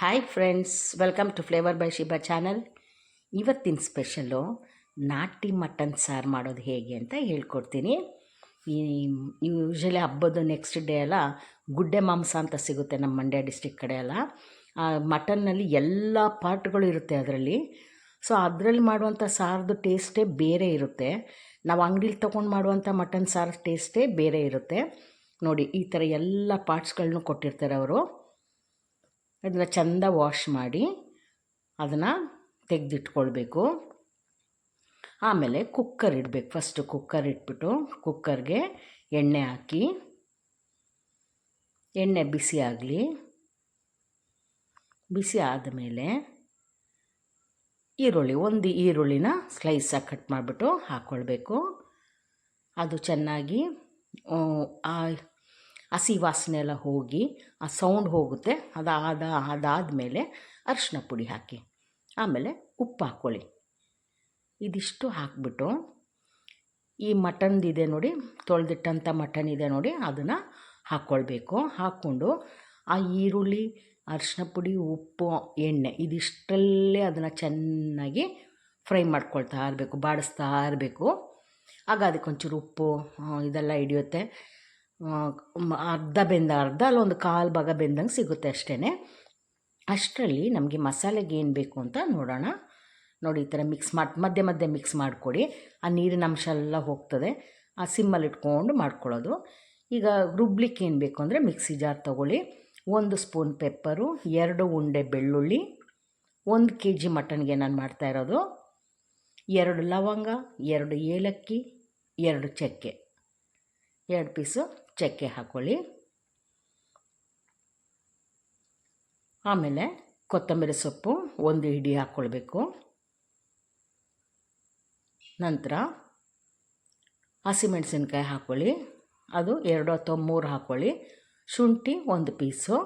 Hi friends welcome to flavour by Shiba channel ಇವತ್ತಿನ special ನಾಟಿ mutton ಸಾರು ಮಾಡೋದು ಹೇಗೆ ಅಂತ ಹೇಳ್ಕೊಡ್ತೀನಿ. ಈ ಯೂಶ್ವಲಿ ಹಬ್ಬದ ನೆಕ್ಸ್ಟ್ ಡೇ ಎಲ್ಲ ಗುಡ್ಡೆ ಮಾಂಸ ಅಂತ ಸಿಗುತ್ತೆ ನಮ್ಮ ಮಂಡ್ಯ ಡಿಸ್ಟಿಕ್ ಕಡೆ ಎಲ್ಲ ಮಟನ್ನಲ್ಲಿ ಎಲ್ಲ ಪಾರ್ಟ್ಗಳು ಇರುತ್ತೆ ಅದರಲ್ಲಿ. ಸೊ ಅದರಲ್ಲಿ ಮಾಡುವಂಥ ಸಾರದು ಟೇಸ್ಟೇ ಬೇರೆ ಇರುತ್ತೆ. ನಾವು ಅಂಗಡೀಲಿ ತೊಗೊಂಡು ಮಾಡುವಂಥ ಮಟನ್ ಸಾರು ಟೇಸ್ಟೇ ಬೇರೆ ಇರುತ್ತೆ. ನೋಡಿ, ಈ ಥರ ಎಲ್ಲ ಪಾರ್ಟ್ಸ್ಗಳನ್ನೂ ಕೊಟ್ಟಿರ್ತಾರೆ ಅವರು. ಅದನ್ನು ಚೆಂದ ವಾಶ್ ಮಾಡಿ ಅದನ್ನು ತೆಗೆದಿಟ್ಕೊಳ್ಬೇಕು. ಆಮೇಲೆ ಕುಕ್ಕರ್ ಇಡಬೇಕು. ಫಸ್ಟು ಕುಕ್ಕರ್ ಇಟ್ಬಿಟ್ಟು ಕುಕ್ಕರ್ಗೆ ಎಣ್ಣೆ ಹಾಕಿ, ಎಣ್ಣೆ ಬಿಸಿ ಆಗಲಿ, ಬಿಸಿ ಆದಮೇಲೆ ಈರುಳ್ಳಿ, ಒಂದು ಈರುಳ್ಳಿನ ಸ್ಲೈಸಾಗಿ ಕಟ್ ಮಾಡಿಬಿಟ್ಟು ಹಾಕ್ಕೊಳ್ಬೇಕು ಅದು ಚೆನ್ನಾಗಿ ಹಸಿ ವಾಸನೆ ಎಲ್ಲ ಹೋಗಿ ಆ ಸೌಂಡ್ ಹೋಗುತ್ತೆ. ಅದಾದ, ಅದಾದಮೇಲೆ ಅರಿಶಿನ ಪುಡಿ ಹಾಕಿ. ಆಮೇಲೆ ಉಪ್ಪು ಹಾಕ್ಕೊಳ್ಳಿ. ಇದಿಷ್ಟು ಹಾಕ್ಬಿಟ್ಟು ಈ ಮಟನ್ದಿದೆ ನೋಡಿ, ತೊಳೆದಿಟ್ಟಂಥ ಮಟನ್ ಇದೆ ನೋಡಿ, ಅದನ್ನು ಹಾಕ್ಕೊಳ್ಬೇಕು. ಹಾಕ್ಕೊಂಡು ಆ ಈರುಳ್ಳಿ ಅರಿಶಿನ ಪುಡಿ, ಉಪ್ಪು, ಎಣ್ಣೆ ಇದಿಷ್ಟರಲ್ಲೇ ಅದನ್ನು ಚೆನ್ನಾಗಿ ಫ್ರೈ ಮಾಡ್ಕೊಳ್ತಾ ಇರಬೇಕು, ಬಾಡಿಸ್ತಾ ಇರಬೇಕು. ಆಗ ಅದಕ್ಕೊಂಚೂರು ಉಪ್ಪು ಇದೆಲ್ಲ ಹಿಡಿಯುತ್ತೆ. ಅರ್ಧ ಬೆಂದ, ಅರ್ಧ ಅಲ್ಲ, ಒಂದು ಕಾಲು ಭಾಗ ಬೆಂದಂಗೆ ಸಿಗುತ್ತೆ ಅಷ್ಟೇ ಅಷ್ಟರಲ್ಲಿ ನಮಗೆ ಮಸಾಲೆಗೆ ಏನು ಬೇಕು ಅಂತ ನೋಡೋಣ. ನೋಡಿ, ಈ ಥರ ಮಿಕ್ಸ್ ಮಾಡಿ, ಮಧ್ಯೆ ಮಧ್ಯೆ ಮಿಕ್ಸ್ ಮಾಡಿಕೊಡಿ. ಆ ನೀರಿನ ಅಂಶ ಎಲ್ಲ ಹೋಗ್ತದೆ. ಆ ಸಿಮ್ಮಲ್ಲಿ ಇಟ್ಕೊಂಡು ಮಾಡ್ಕೊಳ್ಳೋದು. ಈಗ ರುಬ್ಲಿಕ್ಕೆ ಏನು ಬೇಕು ಅಂದರೆ ಮಿಕ್ಸಿ ಜಾರ್ ತೊಗೊಳ್ಳಿ. ಒಂದು ಸ್ಪೂನ್ ಪೆಪ್ಪರು ಎರಡು ಉಂಡೆ ಬೆಳ್ಳುಳ್ಳಿ, ಒಂದು ಕೆ ಜಿ ಮಟನ್ಗೆ ನಾನು ಮಾಡ್ತಾ ಇರೋದು. ಎರಡು ಲವಂಗ, ಎರಡು ಏಲಕ್ಕಿ, ಎರಡು ಚಕ್ಕೆ. ಎರಡು ಪೀಸು ಚಕ್ಕೆ ಹಾಕ್ಕೊಳ್ಳಿ ಆಮೇಲೆ ಕೊತ್ತಂಬರಿ ಸೊಪ್ಪು ಒಂದು ಹಿಡಿ ಹಾಕ್ಕೊಳ್ಬೇಕು ನಂತರ ಹಸಿಮೆಣಸಿನ್ಕಾಯಿ ಹಾಕ್ಕೊಳ್ಳಿ ಅದು ಎರಡು ಅಥವಾ ಮೂರು ಹಾಕ್ಕೊಳ್ಳಿ ಶುಂಠಿ ಒಂದು ಪೀಸು.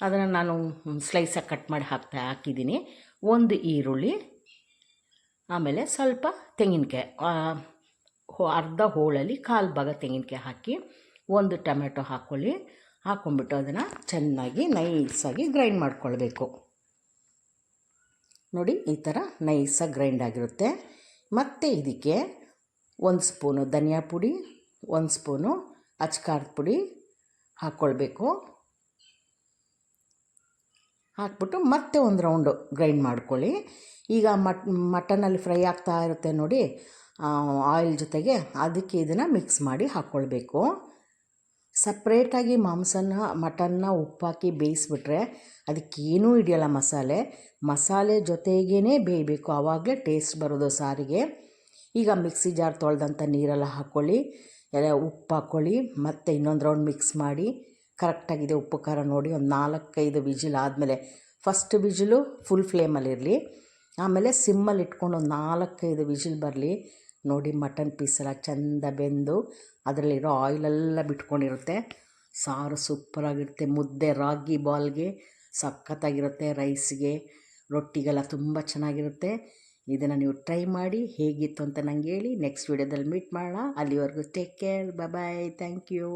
ಅದನ್ನು ನಾನು ಸ್ಲೈಸಾಗಿ ಕಟ್ ಮಾಡಿ ಹಾಕ್ತಾ ಹಾಕಿದ್ದೀನಿ. ಒಂದು ಈರುಳ್ಳಿ. ಆಮೇಲೆ ಸ್ವಲ್ಪ ತೆಂಗಿನಕಾಯಿ. ಅರ್ಧ ಹೋಳಲ್ಲಿ ಕಾಲು ಭಾಗ ತೆಂಗಿನಕಾಯಿ ಹಾಕಿ ಒಂದು ಟೊಮೆಟೊ ಹಾಕ್ಕೊಳ್ಳಿ ಹಾಕ್ಕೊಂಬಿಟ್ಟು ಅದನ್ನು ಚೆನ್ನಾಗಿ ನೈಸಾಗಿ ಗ್ರೈಂಡ್ ಮಾಡ್ಕೊಳ್ಬೇಕು. ನೋಡಿ, ಈ ಥರ ನೈಸಾಗಿ ಗ್ರೈಂಡ್ ಆಗಿರುತ್ತೆ. ಮತ್ತು ಇದಕ್ಕೆ ಒಂದು ಸ್ಪೂನು ಧನಿಯಾ ಪುಡಿ, ಒಂದು ಸ್ಪೂನು ಅಚ್ಕಾರದ ಪುಡಿ ಹಾಕ್ಕೊಳ್ಬೇಕು ಹಾಕ್ಬಿಟ್ಟು ಮತ್ತೆ ಒಂದು ರೌಂಡು ಗ್ರೈಂಡ್ ಮಾಡ್ಕೊಳ್ಳಿ. ಈಗ ಮಟ್, ಮಟನಲ್ಲಿ ಫ್ರೈ ಆಗ್ತಾ ಇರುತ್ತೆ ನೋಡಿ. ಆಯಿಲ್ ಜೊತೆಗೆ ಅದಕ್ಕೆ ಇದನ್ನು ಮಿಕ್ಸ್ ಮಾಡಿ ಹಾಕ್ಕೊಳ್ಬೇಕು. ಸಪ್ರೇಟಾಗಿ ಮಾಂಸನ, ಮಟನ್ನ ಉಪ್ಪಾಕಿ ಬೇಯಿಸ್ಬಿಟ್ರೆ ಅದಕ್ಕೇನೂ ಹಿಡಿಯಲ್ಲ ಮಸಾಲೆ. ಮಸಾಲೆ ಜೊತೆಗೇ ಬೇಯಬೇಕು, ಆವಾಗಲೇ ಟೇಸ್ಟ್ ಬರೋದು ಸಾರಿಗೆ. ಈಗ ಮಿಕ್ಸಿ ಜಾರ್ ತೊಳೆದಂಥ ನೀರೆಲ್ಲ ಹಾಕ್ಕೊಳ್ಳಿ. ಎಲ್ಲ ಉಪ್ಪು ಹಾಕ್ಕೊಳ್ಳಿ ಮತ್ತು ಇನ್ನೊಂದು ರೌಂಡ್ ಮಿಕ್ಸ್ ಮಾಡಿ. ಕರೆಕ್ಟಾಗಿದೆ ಉಪ್ಪು ಖಾರ ನೋಡಿ ಒಂದು ನಾಲ್ಕೈದು ವಿಜಿಲ್ ಆದಮೇಲೆ ಫಸ್ಟ್ ವಿಜಿಲು ಫುಲ್ ಫ್ಲೇಮಲ್ಲಿರಲಿ ಆಮೇಲೆ ಸಿಮ್ಮಲ್ಲಿ ಇಟ್ಕೊಂಡು ಒಂದು ನಾಲ್ಕೈದು ವಿಜಿಲ್ ಬರಲಿ. ನೋಡಿ ಮಟನ್ ಪೀಸೆಲ್ಲ ಚೆಂದ ಬೆಂದು ಅದರಲ್ಲಿರೋ ಆಯಿಲೆಲ್ಲ ಬಿಟ್ಕೊಂಡಿರುತ್ತೆ. ಸಾರು ಸೂಪರಾಗಿರುತ್ತೆ ಮುದ್ದೆ, ರಾಗಿ, ಬಾಲ್ಗೆ ಸಖತ್ತಾಗಿರುತ್ತೆ ರೈಸ್ಗೆ ರೊಟ್ಟಿಗೆಲ್ಲ ತುಂಬ ಚೆನ್ನಾಗಿರುತ್ತೆ. ಇದನ್ನು ನೀವು ಟ್ರೈ ಮಾಡಿ ಹೇಗಿತ್ತು ಅಂತ ನಂಗೆ ಹೇಳಿ. ನೆಕ್ಸ್ಟ್ ವೀಡಿಯೋದಲ್ಲಿ ಮೀಟ್ ಮಾಡೋಣ. ಅಲ್ಲಿವರೆಗೂ take care bye thank you